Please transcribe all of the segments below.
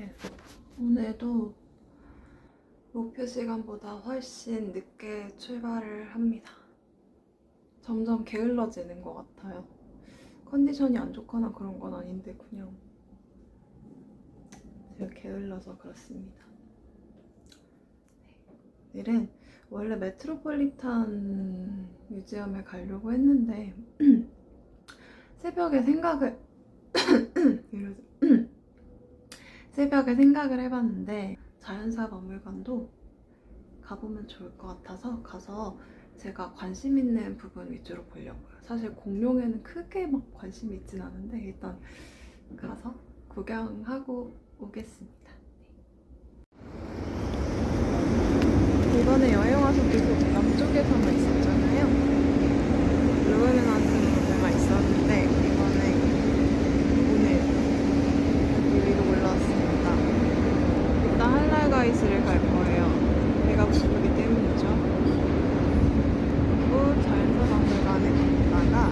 네. 오늘도 목표 시간보다 훨씬 늦게 출발을 합니다. 점점 게을러지는 것 같아요. 컨디션이 안 좋거나 그런 건 아닌데 그냥 제가 게을러서 그렇습니다. 네. 내일은 원래 메트로폴리탄 뮤지엄에 가려고 했는데 새벽에 생각을 이러지. 새벽에 생각을 해봤는데 자연사 박물관도 가보면 좋을 것 같아서 가서 제가 관심 있는 부분 위주로 보려고요. 사실 공룡에는 크게 막 관심이 있진 않은데 일단 가서 구경하고 오겠습니다. 네. 이번에 여행 와서 계속 남쪽에서만 있었잖아요. 루에멘한테만 있었는데 이번에 오늘 여기 위로 올라왔습니다. 일단 할랄가이스를 갈 거예요. 배가 부르기 때문이죠. 그리고 자연사박물관에 갔다가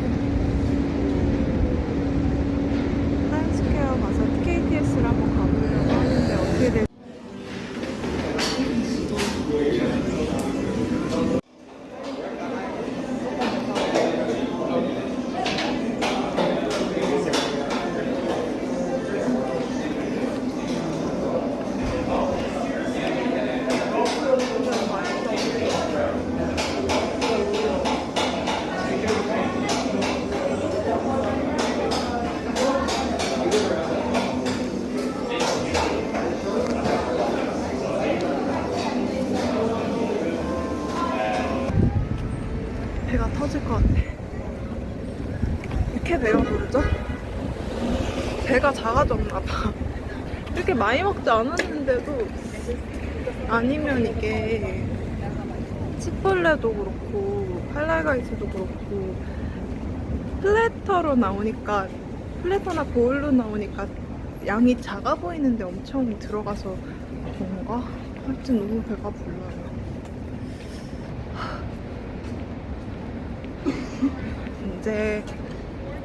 타임스퀘어 가서 TKTS를 한번 가보려고 하는데 어떻게 될지 배가 터질 것 같아. 이렇게 배가 부르죠? 배가 작아졌나 봐. 이렇게 많이 먹지 않았는데도 아니면 이게 치폴레도 그렇고 팔랄가이스도 그렇고 플래터로 나오니까 플래터나 보울로 나오니까 양이 작아 보이는데 엄청 들어가서 뭔가 하여튼 너무 배가 불러요. 이제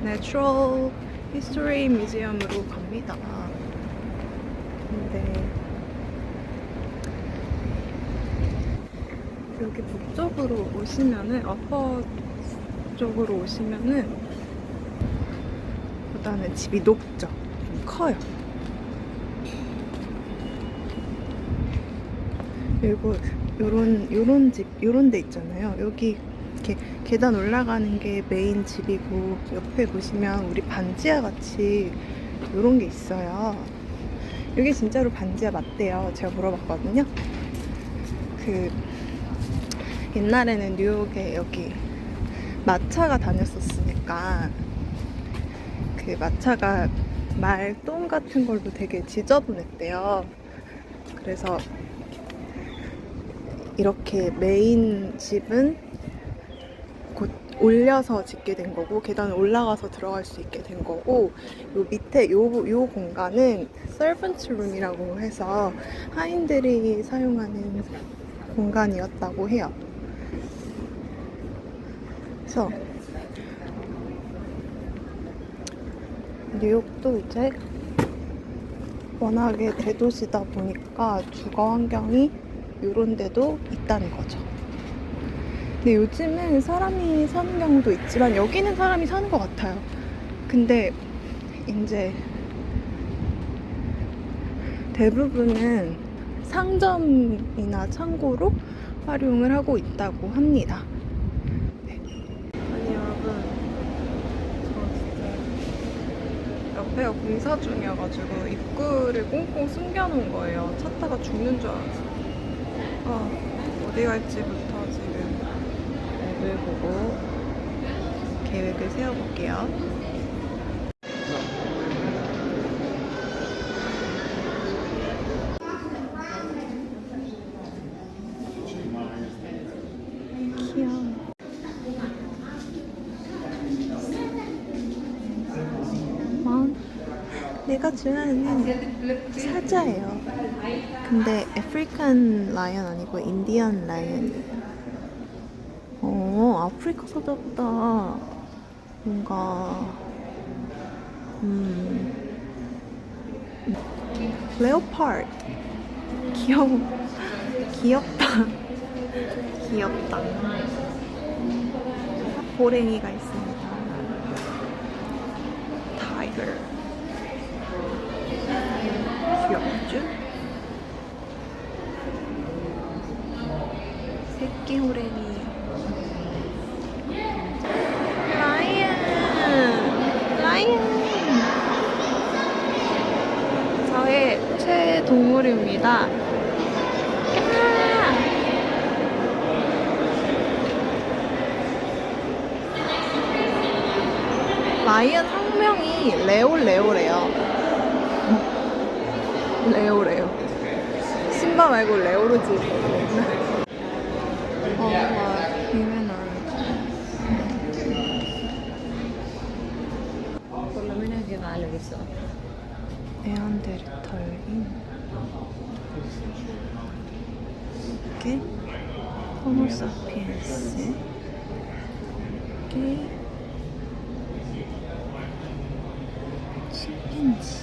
Natural History Museum으로 갑니다. 근데 여기 북쪽으로 오시면은 어퍼 쪽으로 오시면은 보다는 집이 높죠. 좀 커요. 그리고 요런 요런 집 요런 데 있잖아요. 여기 이렇게 계단 올라가는 게 메인 집이고 옆에 보시면 우리 반지하 같이 요런 게 있어요. 여기 진짜로 반지하 맞대요. 제가 물어봤거든요. 그 옛날에는 뉴욕에 여기 마차가 다녔었으니까 그 마차가 말똥 같은 걸로 되게 지저분했대요. 그래서 이렇게 메인 집은 곧 올려서 짓게 된 거고 계단을 올라가서 들어갈 수 있게 된 거고 요 밑에 요, 요 공간은 서번트 룸이라고 해서 하인들이 사용하는 공간이었다고 해요. 그래서 뉴욕도 이제 워낙에 대도시다 보니까 주거 환경이 요런 데도 있다는 거죠. 근데 요즘은 사람이 사는 경우도 있지만 여기는 사람이 사는 것 같아요. 근데 이제 대부분은 상점이나 창고로 활용을 하고 있다고 합니다. 네. 아니 여러분, 저 진짜 옆에가 공사 중이어가지고 입구를 꽁꽁 숨겨놓은 거예요. 찾다가 죽는 줄 알았어. 아, 어디 갈지부터 지금 맵을 보고 계획을 세워볼게요. 귀여워. 어, 좋아하는 사자예요. 근데 아프리칸 라이언 아니고 인디언 라이언이에요. 어, 아프리카 사자보다 뭔가 음 레오파드. 귀여워. 귀엽다. 귀엽다. 호랭이가 있습니다. 타이거. 귀엽죠? 새끼 호랭이. 라이언! 라이언! 저의 최애 동물입니다. 라이언 학명이 레오레오래요. 레오레오. 신바 말고 레오로 지었거든요. 어, 와. Por lo menos que malo que son. 네안데르탈인. 이게 호모 사피엔스. 이게 침팬지.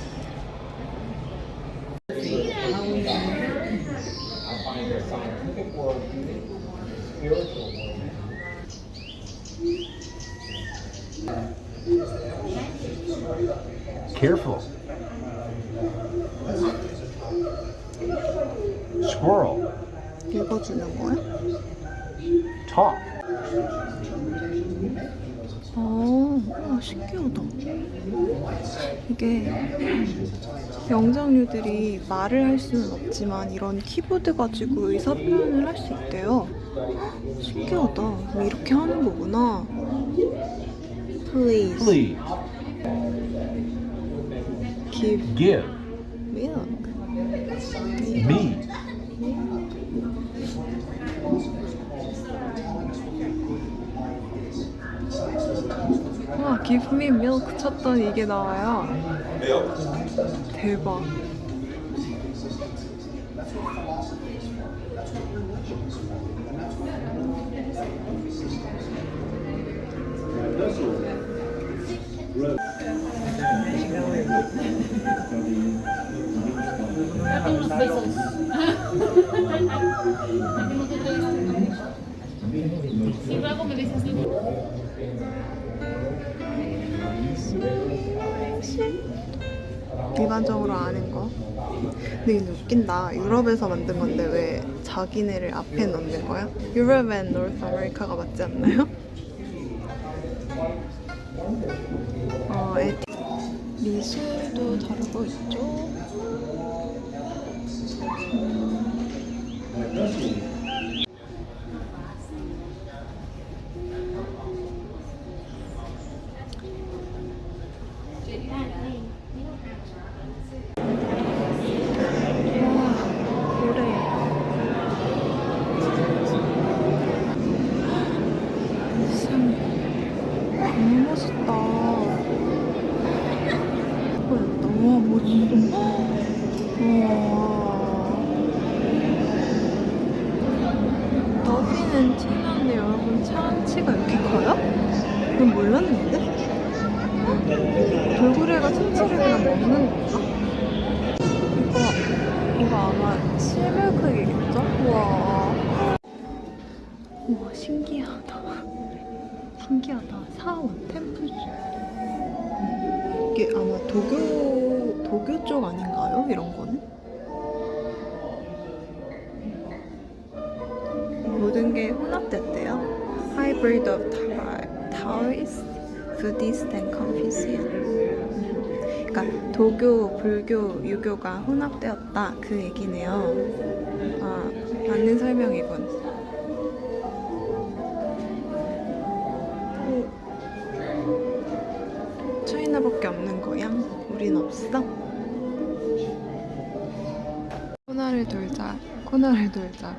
Careful. Squirrel. 읽어주는 거야? Talk. 아, 와, 신기하다. 이게 영장류들이 말을 할 수는 없지만 이런 키보드 가지고 의사 표현을 할 수 있대요. 헉, 신기하다. 뭐 이렇게 하는 거구나. Please, Please give give milk. me 와, give me milk 쳤더니 이게 나와요. 대박. Besos. Me dices, 일반적으로 아는 거. 근데 이게 웃긴다. 유럽에서 만든 건데 왜 자기네를 앞에 넣는 거야? 유럽 앤 노스 아메리카가 맞지 않나요? 미술도 다루고 있죠. 와, 고래. 참, 너무 멋있다. 예쁘다. 와. 더비는 튀는데 여러분 차치가 이렇게 커요? 그건 몰랐는데? 돌고래가 참치를 그냥 먹는 건가? 이거 이거 아마 실물 크기겠죠? 우와 우와 신기하다 신기하다 사원 템플 이게 아마 도교 도교 쪽 아닌가요? 이런 거는? 모든 게 혼합됐대요 Hybrid of Tao- Taoist, Buddhist and Confucian 그러니까 도교, 불교, 유교가 혼합되었다 그 얘기네요. 아, 맞는 설명이군. 오. 차이나밖에 없는 거야? 우린 없어? 코너를 돌자, 코너를 돌자.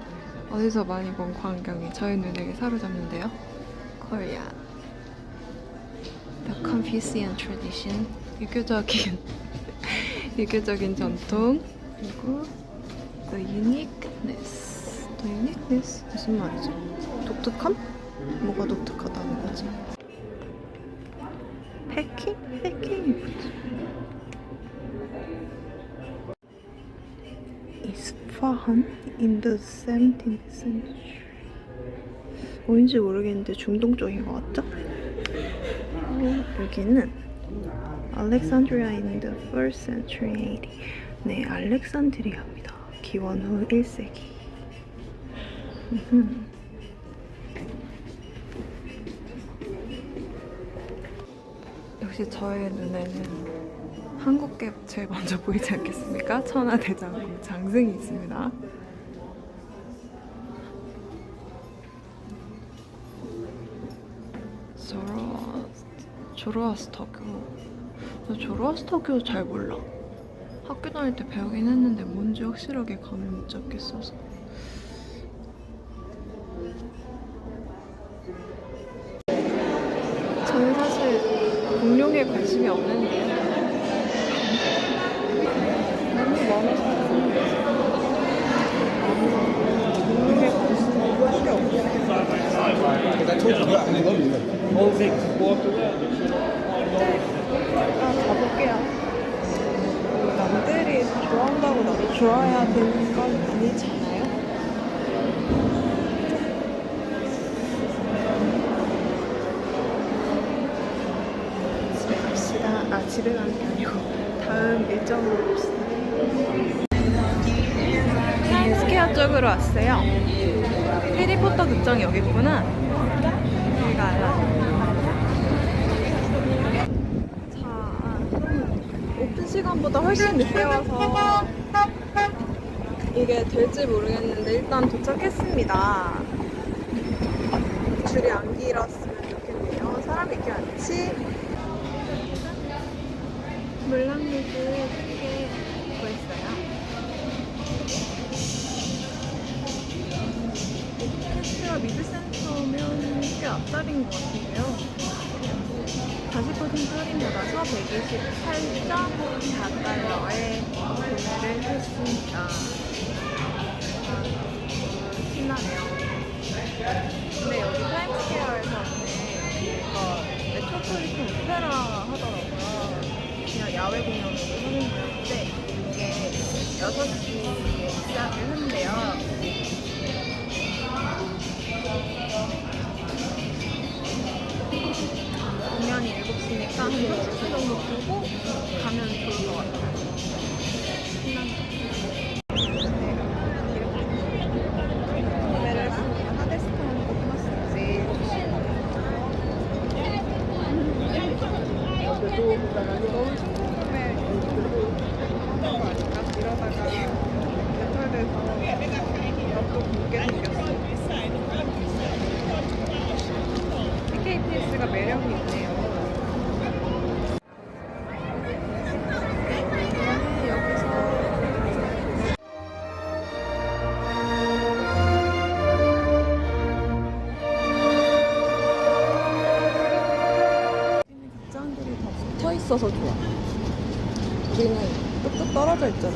어디서 많이 본 광경이 저의 눈에게 사로잡는데요. 코리아. The Confucian tradition. 유교적인 유교적인 전통 그리고 the uniqueness. the uniqueness 무슨 말이지? 독특함? 뭐가 독특하다는 거지? 패킹? Isfahan in the 17th century. 어딘지 모르겠는데 중동 쪽인 것 같죠? 어, 여기는 Alexandria in the 1st century AD. 네, 알렉산드리아입니다. 기원 후 1세기. 역시 저의 눈에는 한국계 제일 먼저 보이지 않겠습니까? 천하대장국 장승이 있습니다. 조로아 조로아스터교. 나 조로아스터교 잘 몰라. 학교 다닐 때 배우긴 했는데 뭔지 확실하게 감을 못 잡겠어서. 저는 사실 공룡에 관심이 없는데 너무 많아서 공룡에 관심이 없어요. 일단 가볼게요. 남들이 좋아한다고 나도 좋아해야 되는 건 아니잖아요. 집에 갑시다. 아, 집에 가는 게 아니고 다음 일정으로 갑시다. 타임스퀘어 쪽으로 왔어요. 해리포터 극장 여기 있구나. 오픈 시간보다 훨씬 늦게 와서 이게 될지 모르겠는데 일단 도착했습니다. 줄이 안 길었으면 좋겠네요. 사람이 꽤 많지? 입고 것 같은데요. 40% 할인받아서 128.4달러에 구매를 했습니다. 아, 신나네요. 근데 여기 타임스퀘어에서는 이거 메트로폴리탄 오페라 하더라고요. 그냥 야외 공연으로 하는 거였는데 이게 6시에 시작을 한대요. 7시니까 한 30분 정도 보고 가면 좋을 것 같아요. 신난다. 있어서 좋아. 우리는 뚝뚝 떨어져 있잖아